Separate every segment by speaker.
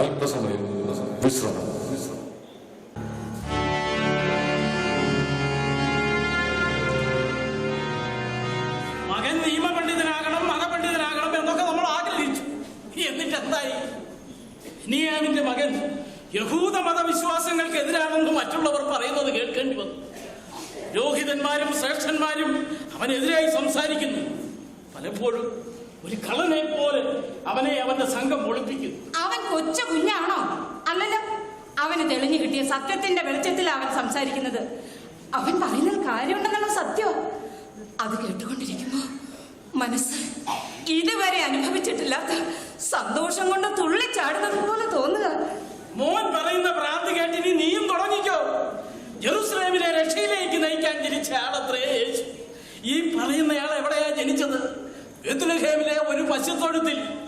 Speaker 1: അല്പസമയം വിശ്രമം
Speaker 2: മകൻ നിയമപണ്ഡിതനാകണം മതപണ്ഡിതനാകണം എന്നൊക്കെ നമ്മൾ ആഗ്രഹിച്ചു എന്നിട്ട് എന്തായി ബെനിയാമിന്റെ മകൻ. യഹൂദ മതവിശ്വാസങ്ങൾക്ക് എതിരാണെന്ന് മറ്റുള്ളവർ പറയുന്നത് കേൾക്കേണ്ടി വന്നു. രോഹിതന്മാരും ശ്രേഷ്ഠന്മാരും അവനെതിരായി സംസാരിക്കുന്നു. പലപ്പോഴും ഒരു കള്ളനെ പോലെ അവനെ അവന്റെ സംഘം ഒളിപ്പിക്കുന്നു.
Speaker 3: അവൻ കൊച്ചു കുഞ്ഞാണോ? അല്ലല്ലോ അവന് തെളിഞ്ഞു കിട്ടിയ സത്യത്തിന്റെ വെളിച്ചത്തിൽ അവൻ സംസാരിക്കുന്നത്. അവൻ പറയുന്നത് കാര്യമുണ്ടെന്നുള്ള സത്യം? അത് കേട്ടുകൊണ്ടിരിക്കുമ്പോ മനസ്സ് ഇതുവരെ അനുഭവിച്ചിട്ടില്ലാത്ത സന്തോഷം കൊണ്ട് തുള്ളിച്ചാടുന്നത് പോലെ തോന്നുക.
Speaker 2: മോൻ പറയുന്ന പ്രാർത്ഥി കേട്ടിനി നീയും തുടങ്ങിക്കോ. ജെറുസലേമിനെ രക്ഷയിലേക്ക് നയിക്കാൻ ജനിച്ച ആളത്രേ ഈ പറയുന്നയാൾ എവിടെയാ ജനിച്ചത്? ബെത്ലഹേമിലെ ഒരു പശുത്തൊഴുത്തിൽ.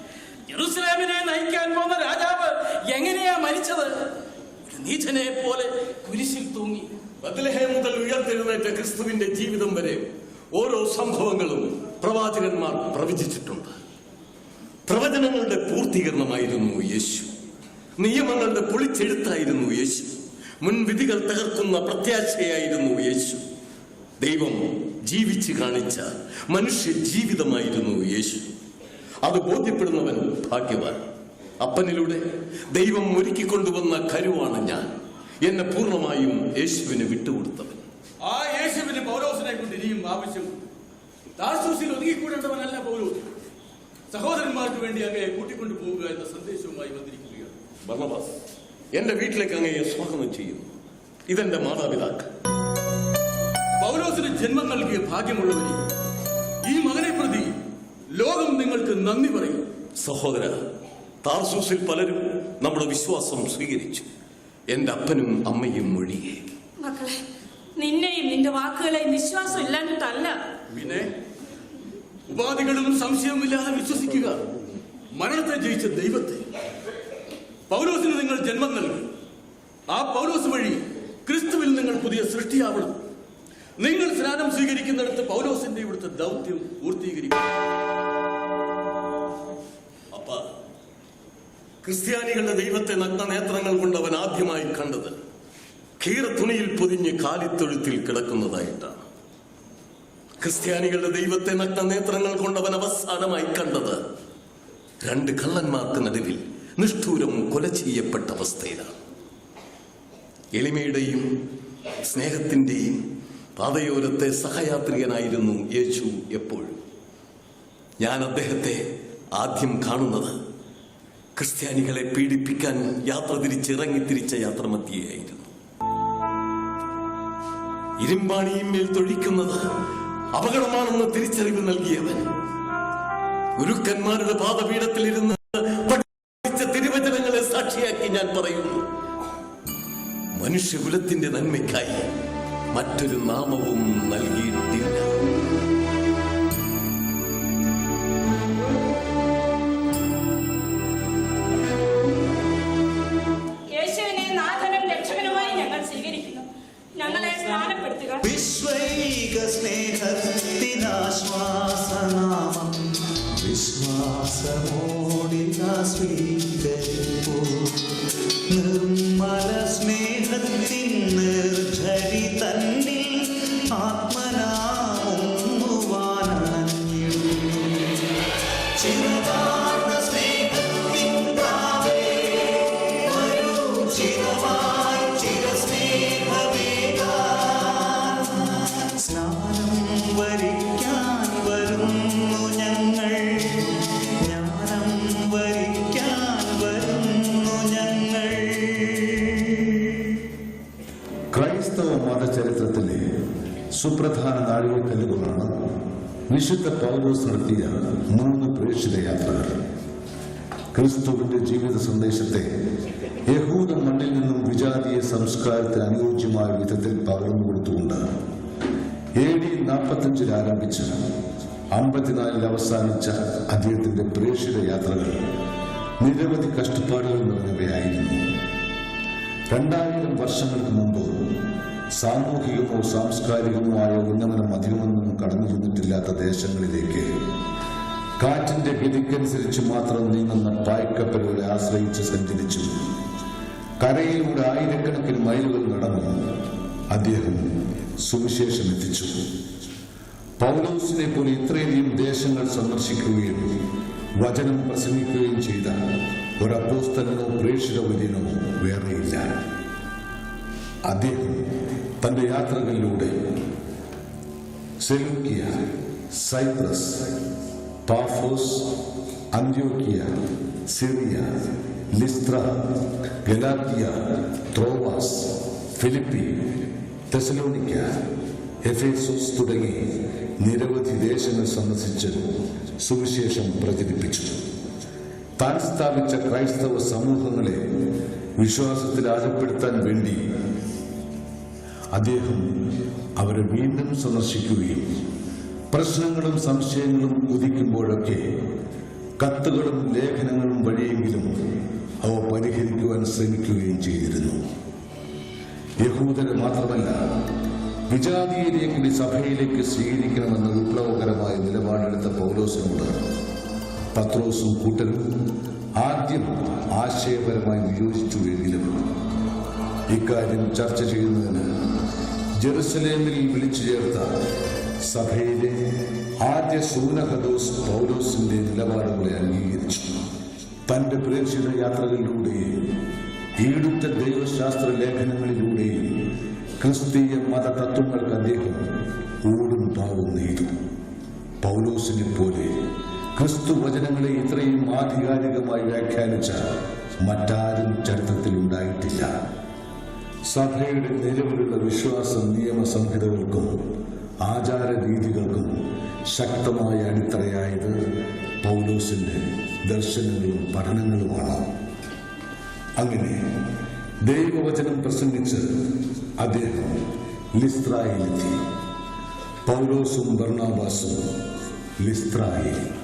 Speaker 2: ജെറുസലേമിനെ നയിക്കാൻ പോന്ന രാജാവ് എങ്ങനെയാ മരിച്ചത്? ഒരു നീചനെ പോലെ കുരിശിൽ തൂങ്ങി.
Speaker 4: ബദ്ലഹേ മുതൽ ഉയർത്തെഴുന്നേറ്റ ക്രിസ്തുവിന്റെ ജീവിതം വരെ ഓരോ സംഭവങ്ങളും പ്രവാചകന്മാർ പ്രവചിച്ചിട്ടുണ്ട്. പ്രവചനങ്ങളുടെ പൂർത്തീകരണമായിരുന്നു യേശു. നിയമങ്ങളുടെ പൊളിച്ചെഴുത്തായിരുന്നു യേശു. മുൻവിധികൾ തകർക്കുന്ന പ്രത്യാശയായിരുന്നു യേശു. ദൈവം ജീവിച്ചു കാണിച്ച മനുഷ്യ ജീവിതമായിരുന്നു യേശു. അത് ബോധ്യപ്പെടുന്നവൻ ഭാഗ്യവാൻ. അപ്പനിലൂടെ ദൈവം ഒരുക്കിക്കൊണ്ടുവന്ന കരുവാണ് ഞാൻ. എന്നെ പൂർണമായും യേശുവിന് വിട്ടുകൊടുത്തവൻ.
Speaker 5: ആ യേശുവിന് പൗലോസിനെ കൊണ്ട് ഇനിയും ആവശ്യം. താർസൂസിൽ ഒതുങ്ങിക്കൂടേണ്ടവനല്ല പൗലോസ്. സഹോദരന്മാർക്ക് വേണ്ടി അങ്ങയെ കൂട്ടിക്കൊണ്ടു പോവുക എന്ന സന്ദേശവുമായി വന്നിരിക്കുകയാണ്.
Speaker 4: എന്റെ വീട്ടിലേക്ക് അങ്ങയെ സ്വാഗതം ചെയ്യുന്നു. ഇതെന്റെ മാതാപിതാക്കൾ.
Speaker 5: പൗലോസിന് ജന്മം നൽകിയ ഭാഗ്യമുള്ളവരെ ഈ മകനെ പ്രതി ലോകം നിങ്ങൾക്ക് നന്ദി പറയും.
Speaker 4: സഹോദര താർസൂസിൽ പലരും നമ്മുടെ വിശ്വാസം സ്വീകരിച്ചു. എന്റെ അപ്പനും അമ്മയും ഒഴികെ.
Speaker 3: മക്കളെ നിന്നെയും നിന്റെ വാക്കുകളെയും വിശ്വാസം ഇല്ലാഞ്ഞിട്ടല്ല.
Speaker 5: പിന്നെ ഉപാധികളും സംശയവുമില്ലാതെ വിശ്വസിക്കുക. മരണത്തെ ജയിച്ച ദൈവത്തെ. പൗലോസിന് നിങ്ങൾ ജന്മം നൽകി. ആ പൗലോസ് വഴി ക്രിസ്തുവിൽ നിങ്ങൾ പുതിയ സൃഷ്ടിയാവണം. നിങ്ങൾ സ്നാനം സ്വീകരിക്കുന്നിടത്ത് പൗലോസിന്റെ ഇവിടുത്തെ ദൗത്യം പൂർത്തീകരിക്കും.
Speaker 4: അപ്പ ക്രിസ്ത്യാനികളുടെ ദൈവത്തെ നഗ്ന നേത്രങ്ങൾ കൊണ്ട് അവൻ ആദ്യമായി കണ്ടത് കീറത്തുണിയിൽ പൊതിഞ്ഞ് കാലിത്തൊഴുത്തിൽ കിടക്കുന്നതായിട്ടാണ്. ക്രിസ്ത്യാനികളുടെ ദൈവത്തെ നഗ്ന നേത്രങ്ങൾ കൊണ്ട് അവൻ അവസാനമായി കണ്ടത് രണ്ട് കള്ളന്മാർക്ക് നടുവിൽ നിഷ്ഠൂരം കൊല ചെയ്യപ്പെട്ട അവസ്ഥയിലാണ്. എളിമയുടെയും സ്നേഹത്തിന്റെയും പാതയോരത്തെ സഹയാത്രികനായിരുന്നു യേശു എപ്പോഴും. ഞാൻ അദ്ദേഹത്തെ ആദ്യം കാണുന്നത് ക്രിസ്ത്യാനികളെ പീഡിപ്പിക്കാൻ യാത്ര തിരിച്ചിറങ്ങി തിരിച്ച യാത്രമധ്യയായിരുന്നു. ഇരുമ്പാണിയും മേൽ തൊഴിക്കുന്നത് അപകടമാണെന്ന് തിരിച്ചറിവ് നൽകിയവൻ. ഗുരുക്കന്മാരുടെ പാദപീഠത്തിലിരുന്ന് പഠിച്ച തിരുവചനങ്ങളെ സാക്ഷിയാക്കി ഞാൻ പറയുന്നു മനുഷ്യകുലത്തിന്റെ നന്മയ്ക്കായി മറ്റൊരു നാമവും നൽകിയിട്ടില്ല.
Speaker 3: യേശുവിനെ നാഥനും രക്ഷകനുമായി ഞങ്ങൾ സ്വീകരിക്കുന്നു. ഞങ്ങളെ സ്നാനപ്പെടുത്തുക
Speaker 6: വിശ്വൈക സ്നേഹത്തിനാശ്വാസനാമം. വിശ്വാസമോടിക സ്വീകരിപ്പൂ.
Speaker 7: വിശുദ്ധ പൗലോസ് നടത്തിയ മൂന്ന് പ്രേക്ഷിത യാത്രകൾ. ക്രിസ്തുവിന്റെ ജീവിത സന്ദേശത്തെ യഹൂദ മണ്ണിൽ നിന്നും വിജാതീയ സംസ്കാരത്തിന് അനുയോജ്യമായ വിധത്തിൽ പകർന്നു കൊടുത്തുകൊണ്ട് എ ഡി നാൽപ്പത്തഞ്ചിൽ ആരംഭിച്ച് അമ്പത്തിനാലിൽ അവസാനിച്ച അദ്ദേഹത്തിന്റെ പ്രേക്ഷിത യാത്രകൾ നിരവധി കഷ്ടപ്പാടുകൾ നിറഞ്ഞവയായിരുന്നു. രണ്ടായിരം വർഷങ്ങൾക്ക് മുമ്പ് സാമൂഹികമോ സാംസ്കാരികമോ ആയ ഉന്നമനം അധികമൊന്നും കടന്നു ചെന്നിട്ടില്ലാത്ത ദേശങ്ങളിലേക്ക് കാറ്റിന്റെ ഗതിക്കനുസരിച്ച് മാത്രം നീങ്ങുന്ന പായ്ക്കപ്പലുകളെ ആശ്രയിച്ച് സഞ്ചരിച്ചു. കരയിലൂടെ ആയിരക്കണക്കിന് മൈലുകൾ നടന്നു. അദ്ദേഹം സുവിശേഷം എത്തിച്ചു. പൗലോസിനെ പോലെ ഇത്രയധികം ദേശങ്ങൾ സന്ദർശിക്കുകയും വചനം പ്രസംഗിക്കുകയും ചെയ്ത ഒരു അപ്പോസ്തലനോ പ്രേക്ഷിത വര്യനോ വേറെയില്ല. അദ്ദേഹം തന്റെ യാത്രകളിലൂടെ Seleucia Cyprus Paphos Antiochia Syria Lystra Galatia Troas Philippi Thessalonica Ephesus തുടങ്ങി നിരവധി ദേശങ്ങൾ സന്ദർശിച്ച് സുവിശേഷം പ്രചരിപ്പിച്ചു. താൻ സ്ഥാപിച്ച ക്രൈസ്തവ സമൂഹങ്ങളെ വിശ്വാസത്തിൽ ആഴപ്പെടുത്താൻ വേണ്ടി അദ്ദേഹം അവരെ വീണ്ടും സന്ദർശിക്കുകയും പ്രശ്നങ്ങളും സംശയങ്ങളും ഉദിക്കുമ്പോഴൊക്കെ കത്തുകളും ലേഖനങ്ങളും വഴിയെങ്കിലും അവ പരിഹരിക്കുവാൻ ശ്രമിക്കുകയും ചെയ്തിരുന്നു. യഹൂദരെ മാത്രമല്ല വിജാതീയരെ കൂടി സഭയിലേക്ക് സ്വീകരിക്കണമെന്ന വിപ്ലവകരമായ നിലപാടെടുത്ത പൗലോസിനോട് പത്രോസും കൂട്ടരും ആദ്യം ആശയപരമായി വിയോജിച്ചുവെങ്കിലും ഇക്കാര്യം ചർച്ച ചെയ്യുന്നതിന് ജെറുസലേമിൽ വിളിച്ചു ചേർത്ത സഭയിലെ ആദ്യ സൂനഹദോസ് പൗലോസിന്റെ നിലപാടുകളെ അംഗീകരിച്ചു. തന്റെ പ്രേക്ഷിത യാത്രകളിലൂടെയും ഈടുത്ത ദൈവശാസ്ത്ര ലേഖനങ്ങളിലൂടെയും ക്രിസ്തീയ മതതത്വങ്ങൾക്ക് അദ്ദേഹം ഊടും താവും നെയ്തു. പൗലോസിനെ പോലെ ക്രിസ്തു വചനങ്ങളെ ഇത്രയും ആധികാരികമായി വ്യാഖ്യാനിച്ച മറ്റാരും ചരിത്രത്തിൽ ഉണ്ടായിട്ടില്ല. സഭയുടെ നിലവിലുള്ള വിശ്വാസ നിയമ സംഹിതകൾക്കും ആചാര രീതികൾക്കും ശക്തമായ അടിത്തറയായത് പൗലോസിന്റെ ദർശനങ്ങളും പഠനങ്ങളുമാണ്. അങ്ങനെ ദൈവവചനം പ്രസംഗിച്ച് അദ്ദേഹം ലിസ്ത്രായിലെത്തി. പൗലോസും ബർണാബാസും ലിസ്ത്രായിൽ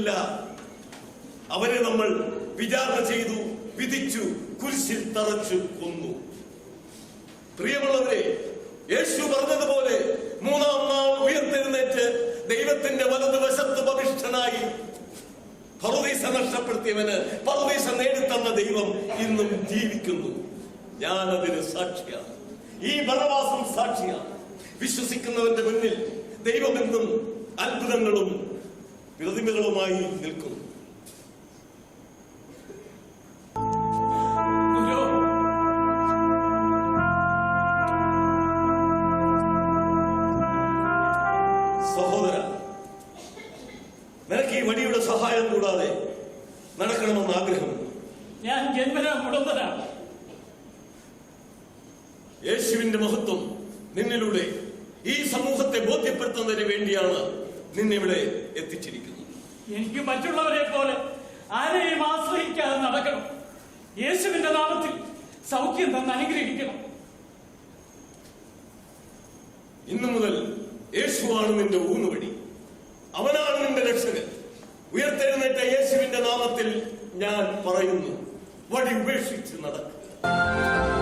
Speaker 4: തിരിച്ചറിഞ്ഞില്ല അവരെ നമ്മൾ വിചാരണ ചെയ്തു വിധിച്ചു കുരിശിൽ തറച്ചു കൊന്നു. പ്രിയമുള്ളവരെ യേശു പറഞ്ഞതുപോലെ മൂന്നാം നാൾ ഉയർത്തെഴുന്നേറ്റ് ദൈവത്തിന്റെ വലതുവശത്ത് ഭവിഷ്ഠനായി പറുദീസ നഷ്ടപ്പെടുത്തിയവന് പറുദീസ നേടിത്തന്ന ദൈവം ഇന്നും ജീവിക്കുന്നു. ഞാനതിന് സാക്ഷിയാണ്. ഈ ബലവാസം സാക്ഷിയാണ്. വിശ്വസിക്കുന്നവന്റെ മുന്നിൽ ദൈവമെന്നും അത്ഭുതങ്ങളും പ്രതിമകളുമായി നിൽക്കും
Speaker 2: ഗുരു,
Speaker 4: സഹോദര നിനക്ക് ഈ വടിയുടെ സഹായം കൂടാതെ നടക്കണമെന്ന് ആഗ്രഹമുണ്ട്.
Speaker 2: ഞാൻ ജന്മനാ മുടന്തനാണ്.
Speaker 4: യേശുവിന്റെ മഹത്വം നിന്നിലൂടെ ഈ സമൂഹത്തെ ബോധ്യപ്പെടുത്തുന്നതിന് വേണ്ടിയാണ് നിന്നിവിടെ എത്തിച്ചിരിക്കുന്നത്
Speaker 2: എനിക്ക് മറ്റുള്ളവരെ പോലെ ആരെയും ആശ്രയിക്കാതെ നടക്കണം. യേശുവിന്റെ നാമത്തിൽ സൗഖ്യം തന്ന് അനുഗ്രഹിക്കണം.
Speaker 4: ഇന്നു മുതൽ യേശുവാണ് നിന്റെ ഊന്നുവടി. അവനാണ് നിന്റെ രക്ഷകൻ. ഉയർത്തെഴുന്നേറ്റ യേശുവിന്റെ നാമത്തിൽ ഞാൻ പറയുന്നു വടി ഉപേക്ഷിച്ച് നടക്കുക.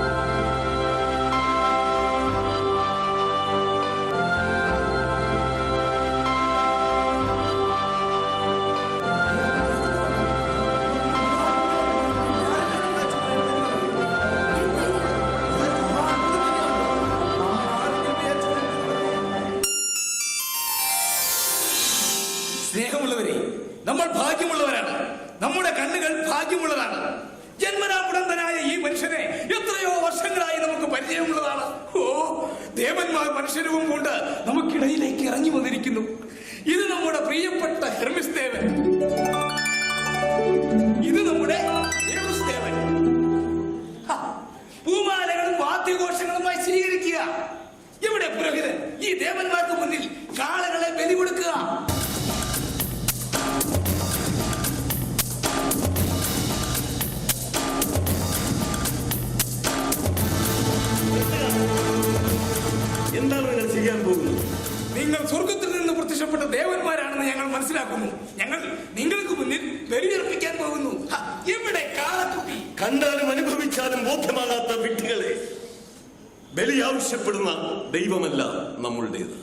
Speaker 4: ദൈവമല്ല നമ്മളുടേത്.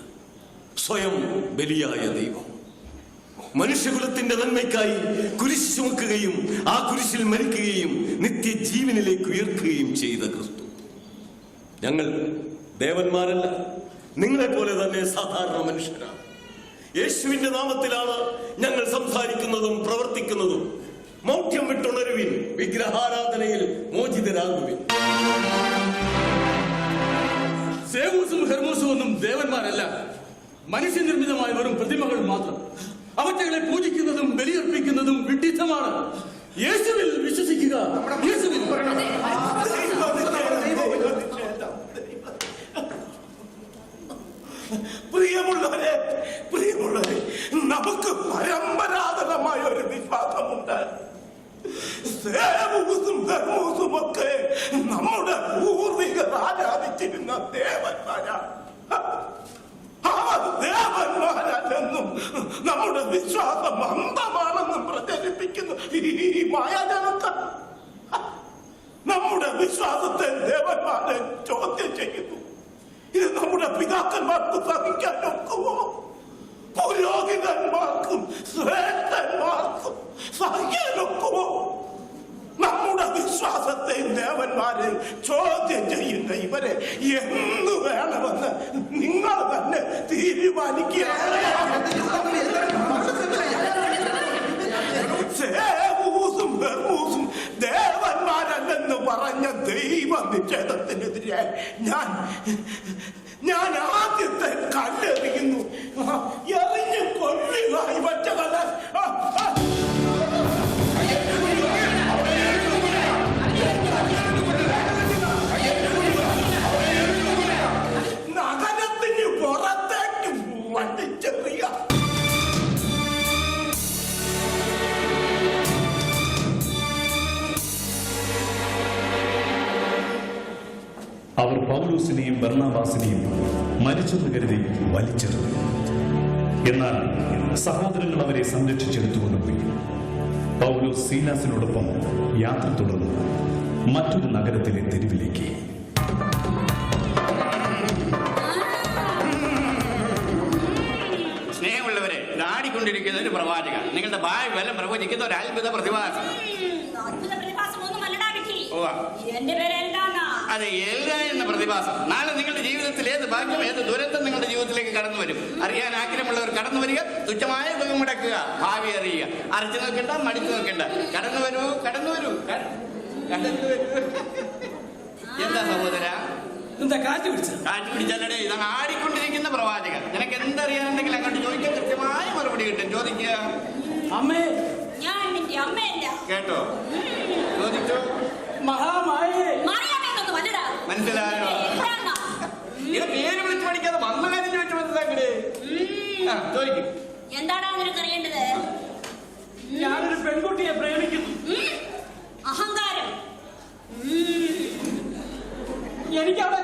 Speaker 4: സ്വയം ബലിയായ ദൈവം. മനുഷ്യകുലത്തിന്റെ നന്മയ്ക്കായി കുരിശ് ചുമക്കുകയും ആ കുരിശിൽ മരിക്കുകയും നിത്യജീവനിലേക്ക് ഉയർക്കുകയും ചെയ്ത ക്രിസ്തു. ഞങ്ങൾ ദേവന്മാരല്ല നിങ്ങളെ പോലെ തന്നെ സാധാരണ മനുഷ്യരാണ്. യേശുവിന്റെ നാമത്തിലാണ് ഞങ്ങൾ സംസാരിക്കുന്നതും പ്രവർത്തിക്കുന്നതും. മൗഢ്യം വിട്ടുണരുവിൻ വിഗ്രഹാരാധനയിൽ മോചിതരാകുവിൻ.
Speaker 5: സേവൂസും ഹെർമൂസും ഒന്നും ദേവന്മാരല്ല. മനുഷ്യനിർമ്മിതമായ വെറും പ്രതിമകൾ മാത്രം. അവറ്റകളെ പൂജിക്കുന്നതും ബലിയർപ്പിക്കുന്നതും വിഡിത്തമാണ് യേശുവിൽ വിശ്വസിക്കുക.
Speaker 8: പൗലൂസിനെയും ബർണാവാസിനെയും മരിച്ചെന്ന് കരുതി വലിച്ചെറിഞ്ഞു. എന്നാൽ സഹോദരങ്ങൾ അവരെ സംരക്ഷിച്ചെടുത്തുകൊണ്ടുപോയി പൗലോസ് സീലാസിനോടൊപ്പം യാത്ര തുടർന്നു. മറ്റൊരു നഗരത്തിലെ തെരുവിലേക്ക്.
Speaker 9: സ്നേഹമുള്ളവരെ ആടിക്കൊണ്ടിരിക്കുന്ന ഒരു പ്രവാചക നിങ്ങളുടെ ഭാവി വല്ലം പ്രവചിക്കുന്ന ഒരു അത്ഭുത പ്രതിഭാസം.
Speaker 10: എന്റെ പേര്
Speaker 9: എൽഗ എന്ന പ്രതിഭാസം. നാളെ നിങ്ങളുടെ ജീവിതത്തിൽ ഏത് ഭാഗ്യം ഏത് ദുരന്തം നിങ്ങളുടെ ജീവിതത്തിലേക്ക് കടന്നു വരും? അറിയാൻ ആഗ്രഹമുള്ളവർ കടന്നു വരിക തുച്ഛമായ ദുഃഖം മുടക്കുക ഭാവി അറിയുക. അരച്ചു നോക്കണ്ട മടിച്ചു നോക്കണ്ട. കടന്നു വരൂ കടന്നു വരൂ. കടന്നു വരൂ. എന്താ സഹോദര?
Speaker 11: എന്താ കാറ്റ് പിടിച്ചത്
Speaker 9: കാറ്റ് പിടിച്ചല്ലേ ഇതാണ് ആടിക്കൊണ്ടിരിക്കുന്ന പ്രവാചകൻ. നിനക്ക് എന്തറിയാനുണ്ടെങ്കിൽ അങ്ങോട്ട് ചോദിക്കാൻ കൃത്യമായ മറുപടി കിട്ടും. ചോദിക്കുക.
Speaker 11: അമ്മേ.
Speaker 10: ഞാൻ നിന്റെ അമ്മയല്ല.
Speaker 9: കേട്ടോ? ചോദിച്ചോ?
Speaker 11: മഹാമായേ.
Speaker 9: മനസ്സിലായോ? ഇത് പേര് വിളിച്ച് പഠിക്കാതെ വന്ന കാര്യം ചോദിച്ചു മനസ്സിലാക്കണേ ആ ചോദിക്കും
Speaker 10: എന്താടാ നിനക്ക് അറിയേണ്ടത്
Speaker 11: ഞാനൊരു പെൺകുട്ടിയെ പ്രേമിക്കുന്നു.
Speaker 10: അഹങ്കാരം.
Speaker 11: എനിക്ക് അവളെ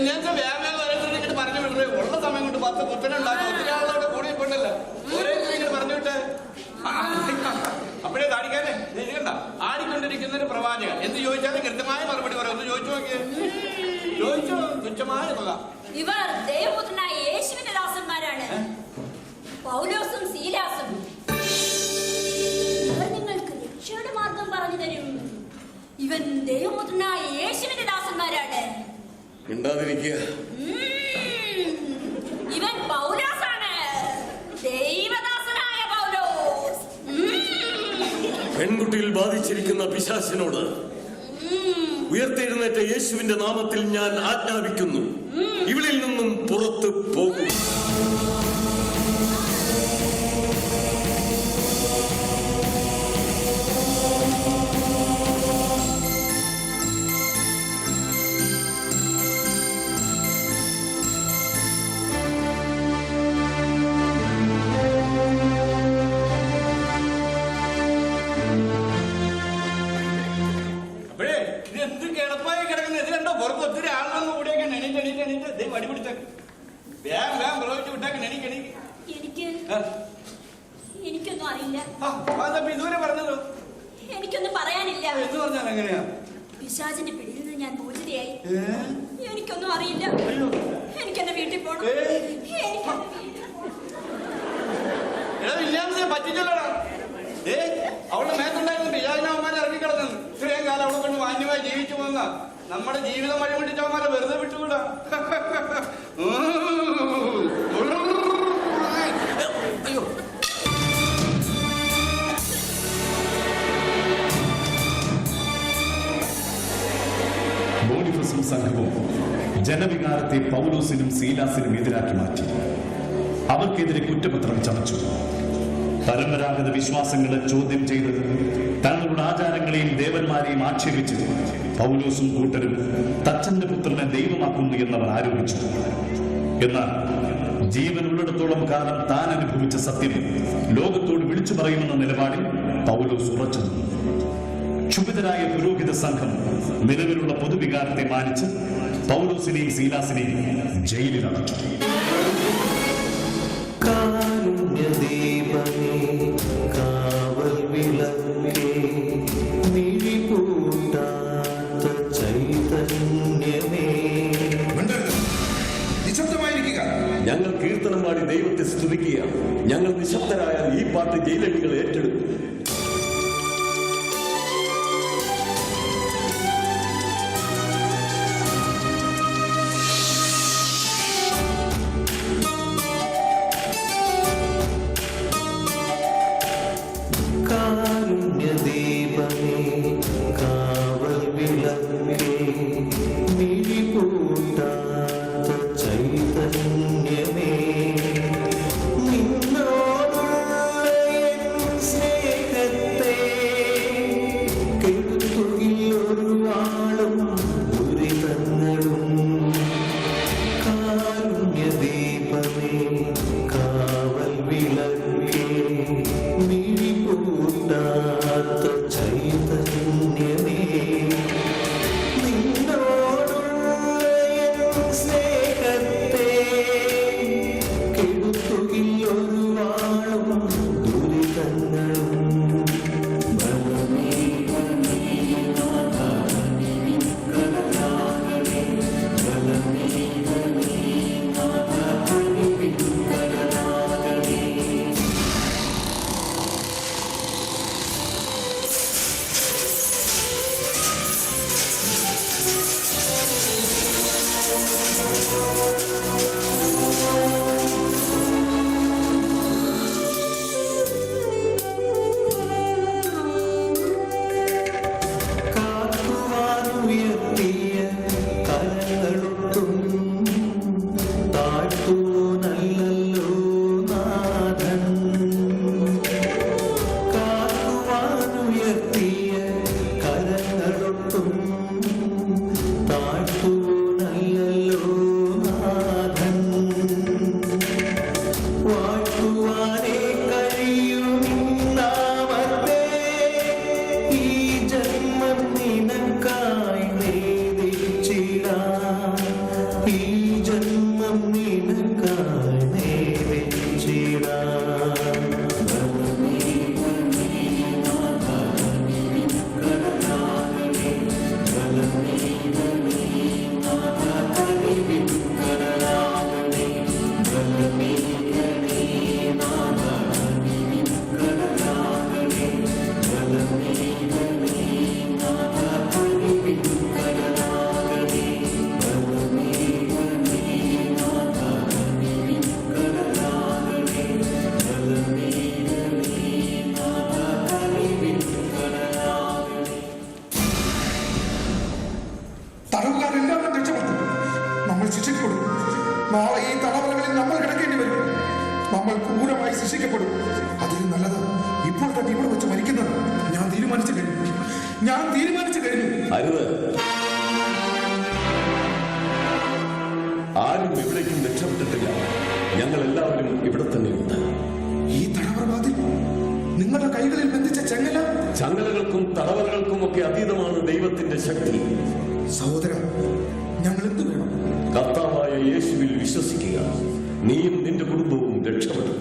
Speaker 9: ഇങ്ങനത്തെ വ്യാപാരം ഓരോരുത്തരും ഇങ്ങോട്ട് പറഞ്ഞു വിടേ ഉള്ള സമയം കൊണ്ട് പത്ത് കുത്തനുണ്ടാക്കും ഒത്തിരി ആളുകളുടെ കൂടി കൊണ്ടല്ലോ ഓരോരുത്തരും ഇങ്ങനെ പറഞ്ഞു വിട്ട്. അപ്പോഴേ താടിക്കാനെ ചെയ്യണ്ട ആടിക്കൊണ്ടിരിക്കുന്ന ഒരു പ്രവാചകൻ. എന്ത് ചോദിച്ചാലും കൃത്യമായ മറുപടി പറയാം. ഒന്ന് ചോദിച്ചു നോക്കിയേ. ചോദിച്ചോ? തുച്ഛമായ തുക.
Speaker 11: ഇവർ ദൈവപുത്രനായ യേശുവിന്റെ ദാസന്മാരാണ്. പൗലോസും സീലാസും. ഇവർ നിങ്ങൾക്ക് രക്ഷയുടെ മാർഗം പറഞ്ഞു തരും. ഇവൻ ദൈവപുത്രനായ യേശുവിന്റെ ദാസന്മാരാണ്.
Speaker 4: മിണ്ടാതിരിക്കുക.
Speaker 11: ഉം. ഇവൻ പൗലോസാണ് ദൈവദാസനായ പൗലോസ്. ഉം.
Speaker 4: പെൺകുട്ടിയിൽ ബാധിച്ചിരിക്കുന്ന പിശാസിനോട് ഉയർത്തെഴുന്നേറ്റ യേശുവിന്റെ നാമത്തിൽ ഞാൻ ആജ്ഞാപിക്കുന്നു. ഇവളിൽ നിന്നും പുറത്ത് പോകും.
Speaker 9: എണീറ്റ് എണീറ്റ് വടി പിടിച്ചേക്ക്. വേഗം വേഗം പ്രവചിച്ച് വിട്ടേക്ക് എണീക്ക്
Speaker 11: എനിക്ക് എനിക്കൊന്നും അറിയില്ല.
Speaker 9: ഇതുവരെ പറഞ്ഞത്?
Speaker 11: എനിക്കൊന്നും പറയാനില്ല.
Speaker 9: എന്ന് പറഞ്ഞാൽ എങ്ങനെയാ
Speaker 11: പിശാചിന്റെ പിടിയിൽ നിന്ന് ഞാൻ മോചിതയായി. എനിക്കൊന്നും അറിയില്ല. എനിക്ക് എന്റെ വീട്ടിൽ പോകണം. എനിക്ക്
Speaker 9: വില്യാംസിനെ പറ്റിച്ചല്ലോടാ. ഏ അവളുടെ മേത്തുണ്ടായിരുന്ന ബിജാജിനവന്മാരെ ഇറങ്ങിക്കിടന്നു ഇത്രയും കാലം അവളെ കൊണ്ട് മാന്യമായി ജീവിച്ചു പോകുന്ന നമ്മുടെ ജീവിതം വഴിമുട്ടിച്ചവന്മാരെ വെറുതെ വിട്ടുകൂടാ.
Speaker 12: സംഘവും ജനവികാരത്തെ പൗലോസിനും സീലാസിനും എതിരാക്കി മാറ്റി. അവർക്കെതിരെ കുറ്റപത്രം ചമച്ചു. പരമ്പരാഗത വിശ്വാസങ്ങളെ ചോദ്യം ചെയ്തത് തങ്ങളുടെ ആചാരങ്ങളെയും ദേവന്മാരെയും ആക്ഷേപിച്ച്. പൗലോസും കൂട്ടരും തച്ചന്റെ പുത്രനെ ദൈവമാക്കുന്നു എന്നവർ ആരോപിച്ചു. എന്നാൽ ജീവനുള്ളിടത്തോളം കാലം താൻ അനുഭവിച്ച സത്യം ലോകത്തോട് വിളിച്ചു പറയുമെന്ന നിലപാടിൽ പൗലോസ് ഉറച്ചു ക്ഷുഭിതരായ പുരോഹിത സംഘം നിലവിലുള്ള പൊതുവികാരത്തെ മാനിച്ച് പൗലോസിനെയും സീലാസിനെയും
Speaker 13: ജയിലിലടച്ചു ഞാൻ തീരുമാനിച്ചു കഴിഞ്ഞു.
Speaker 4: അരുത്. ആരും എവിടേക്കും രക്ഷപ്പെട്ടിട്ടില്ല. ഞങ്ങൾ എല്ലാവരും ഇവിടെ തന്നെയുണ്ട്.
Speaker 13: ഈ തടവറവാതിൽ നിങ്ങളുടെ കൈകളിൽ ബന്ധിച്ച ചങ്ങല?
Speaker 4: ചങ്ങലകൾക്കും തടവറകൾക്കും ഒക്കെ അതീതമാണ് ദൈവത്തിന്റെ ശക്തി.
Speaker 13: സഹോദര ഞങ്ങൾ എന്ത് വേണം?
Speaker 4: കർത്താവായ യേശുവിൽ വിശ്വസിക്കുക. നീയും നിന്റെ കുടുംബവും രക്ഷപ്പെടും.